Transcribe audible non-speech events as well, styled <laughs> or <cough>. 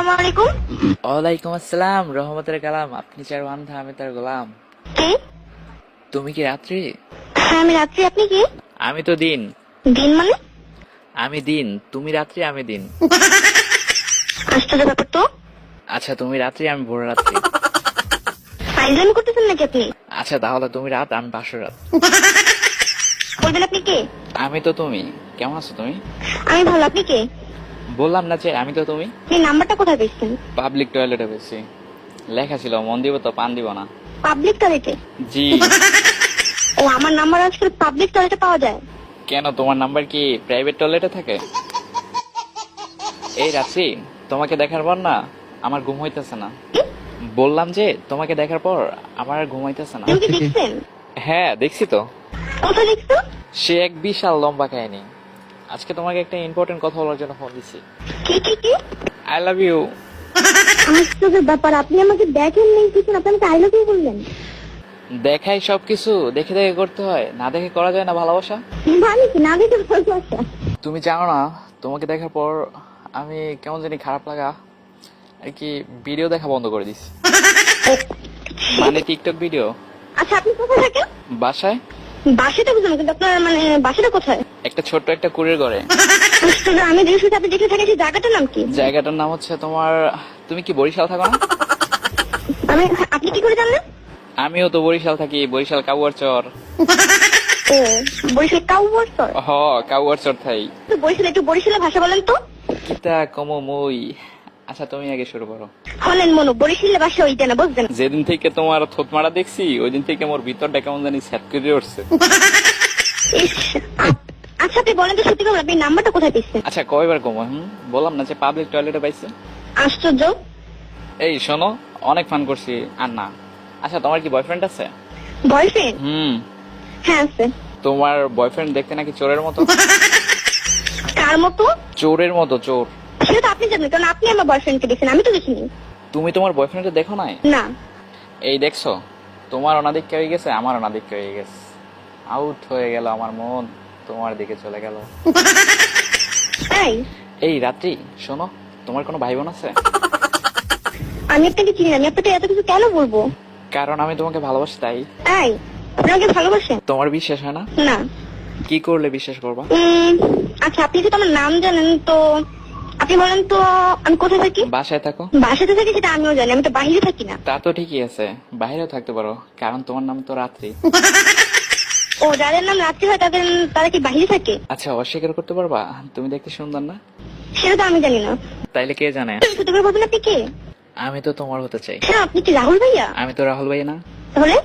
আসসালামু আলাইকুম ওয়ালাইকুম আসসালাম রহমতের কালাম। আপনি চার বান্ধা আমি তার গোলাম। কে? তুমি কি রাত্রি? হ্যাঁ আমি রাত্রি। আপনি কি? আমি তো দিন। দিন মানে? আমি দিন। তুমি রাত্রি আমি দিন। আশ্চর্য ব্যাপার তো। আচ্ছা তুমি রাত্রি আমি ভোর রাত্রি। ফাইজলামি করতেছেন নাকি আপনি? আচ্ছা তাহলে তুমি রাত আমি বাসর রাত। বলবেন আপনি কে? আমি তো তুমি। কেমন আছো তুমি? আমি ভালো। আপনি কে? বললাম না যে আমি তো তুমি। আপনি নাম্বারটা কোথায় পেয়েছেন? পাবলিক টয়লেটে পেয়েছি। লেখা ছিল মন দিব তো পান দিব না। পাবলিক টয়লেটে জি। ও আমার নাম্বার আজকাল পাবলিক টয়লেটে পাওয়া যায়? কেন তোমার নাম্বার কি প্রাইভেট টয়লেটে থাকে? এই রাত্রি তোমাকে দেখার পর না আমার ঘুম হইতেছে না। বললাম যে তোমাকে দেখার পর আমার আর ঘুম হইতেছে না। হ্যাঁ দেখছি তো। সে এক বিশাল লম্বা কাহিনী। আজকে তোমাকে একটা ইম্পর্টেন্ট কথা বলার জন্য ফোন দিছি। কি কি কি? আই লাভ ইউ আশ্চর্য ব্যাপার আপনি আমাকে দেখেন নেই কিছু আপনি আমাকে আই লাভ ইউ বললেন। দেখাই সবকিছু দেখে দেখে করতে হয়। না দেখে করা যায় না ভালোবাসা? মানে কি না দেখে ভালোবাসা তুমি জানো না তোমাকে দেখার পর আমি কেমন জানি খারাপ লাগা আর কি ভিডিও দেখা বন্ধ করে দিছি। মানে টিকটক ভিডিও আচ্ছা আপনি কোথায় থাকেন? বাসায়? বাসাটা বুঝলাম কিন্তু আপনার মানে বাসাটা কোথায়? একটা ছোট্ট একটা কুড়ির ঘরে। <laughs> আমি দেখে শুনছি আপনি যেখানে থাকেন সেই জায়গাটার নাম কি? জায়গাটার নাম হচ্ছে তোমার তুমি কি বরিশাল থাকো না? আমি আপনি কি করে জানলেন? আমিও তো বরিশাল থাকি বরিশাল কাউয়ার চর। ও বরিশাল কাউ বর্ষর হ কাউয়ার চর থাই। তো বরিশাল একটু বরিশালের ভাষা বলেন তো। কিতা কমো মই? আচ্ছা তুমি আগে শুরু করো। হলেন মনো বরিশালের ভাষা ওইটা না বুঝলেন যেদিন থেকে তোমার থোতমারা দেখছি ওই দিন থেকে মোর ভিতরটা কেমন জানি স্যাট করে উঠছে আচ্ছা আপনি বলেন তো সত্যি কথা আপনি নাম্বারটা কোথায় পেয়েছেন আচ্ছা কয়বার কমো? হুম বললাম না যে পাবলিক টয়লেটে পাইছে আশ্চর্য। এই শোনো অনেক ফান করছি আর না আচ্ছা তোমার কি বয়ফ্রেন্ড আছে? Boyfriend hmm. হ্যাঁ আছে। তোমার বয়ফ্রেন্ড দেখতে নাকি চোরের মতো? <laughs> কার মতো? চোরের মতো চোর। সেটা তো আপনি জানেন কারণ আপনি আমার বয়ফ্রেন্ডকে দেখেন আমি তো দেখিনি। তুমি তোমার বয়ফ্রেন্ডকে দেখো নাই? না। এই দেখছ তোমার অনাদিক হয়ে গেছে আমার অনাদিক হয়ে গেছে। আউট হয়ে গেল আমার মন। তোমার দিকে চলে গেল। এই রাত্রি শোনো তোমার কোনো ভাই বোন আছে? আমি আপনাকে চিনি আমি আপনাকে এত কিছু কেন বলব? কারণ আমি তোমাকে ভালোবাসি তাই। তাই? আপনি আমাকে ভালোবাসেন? তোমার বিশ্বাস হয় না? না। কি করলে বিশ্বাস করবা? আচ্ছা আপনি যদি আমার নাম জানেন তো আপনি বলেন তো আমি কোথায় থাকি? বাসায় থাকো। বাসাতে থাকি সেটা আমিও জানি আমি তো বাইরে থাকি না। তা তো ঠিকই আছে বাইরেও থাকতে পারো কারণ তোমার নাম তো রাত্রি। <laughs> ও যাদের নাম রাত্রি হয় তাদের তারা কি বাহিরে থাকে? আচ্ছা অস্বীকার করতে পারবা? তুমি দেখতে সুন্দর না? সেটা তো আমি জানি না। তাইলে কে জানে? সত্যি করে বলবেন আপনি কে? আমি তো তোমার হতে চাই। হ্যাঁ আপনি কি রাহুল ভাইয়া? আমি তো রাহুল ভাইয়া না। তাহলে?